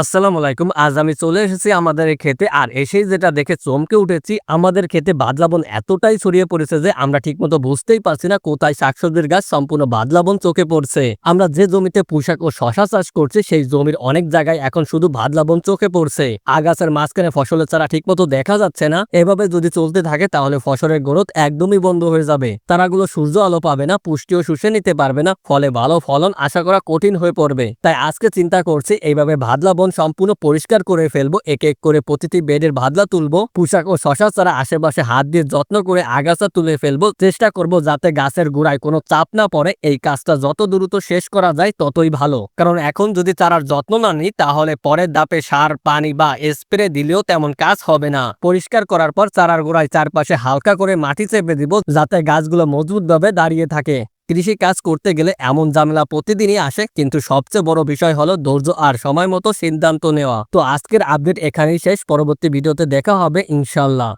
আসসালামু আলাইকুম। আজ আমি চলে এসেছি আমাদের ক্ষেতে। আর এসেই যেটা দেখে চমকে উঠেছি, আমাদের ক্ষেতে বাদলাবন এতটাই ছড়িয়ে পড়েছে যে আমরা ঠিকমতো বুঝতেই পারছি না কোথায় শাকসবজির গাছ সম্পূর্ণ বাদলাবন চোখে পড়ছে। আমরা যে জমিতে পোশাক ও শশা চাষ করছি, সেই জমির অনেক জায়গায় এখন শুধু বাদলাবন চোখে পড়ছে। আগাছার মাঝখানে ফসলের চারা ঠিকমতো দেখা যাচ্ছে না। এভাবে যদি চলতে থাকে, তাহলে ফসলের গ্রোথ একদমই বন্ধ হয়ে যাবে। তারাগুলো সূর্য আলো পাবে না, পুষ্টিও শুষে নিতে পারবে না। ফলে ভালো ফলন আশা করা কঠিন হয়ে পড়বে। তাই আজকে চিন্তা করছি, এইভাবে ভাদলা বন সম্পূর্ণ পরিষ্কার করে ফেলব, এক এক করে প্রতিটি বেডের ভাদলা তুলবো, পোশাক ও শশা ছাড়া আশেপাশে হাত দিয়ে যত্ন করে আগাছা তুলে ফেলব, চেষ্টা করব যাতে গাছের গোড়ায় কোনো চাপ না পড়ে, এই কাজটা যত দ্রুত শেষ করা যায় ততই ভালো। কারণ এখন যদি চারার যত্ন না নিই, তাহলে পরের দাপে সার, পানি বা স্প্রে দিলেও তেমন কাজ হবে না। পরিষ্কার করার পর চারার গোড়ায় চারপাশে হালকা করে মাটি চেপে দিব, যাতে গাছগুলো মজবুতভাবে দাঁড়িয়ে থাকে। কৃষি কাজ করতে গেলে এমন জামেলা প্রতিদিনই আসে, কিন্তু সবচেয়ে বড় বিষয় হলো ধৈর্য আর সময় মতো সিদ্ধান্ত নেওয়া। তো আজকের আপডেট এখানেই শেষ, পরবর্তী ভিডিওতে দেখা হবে, ইনশাল্লাহ।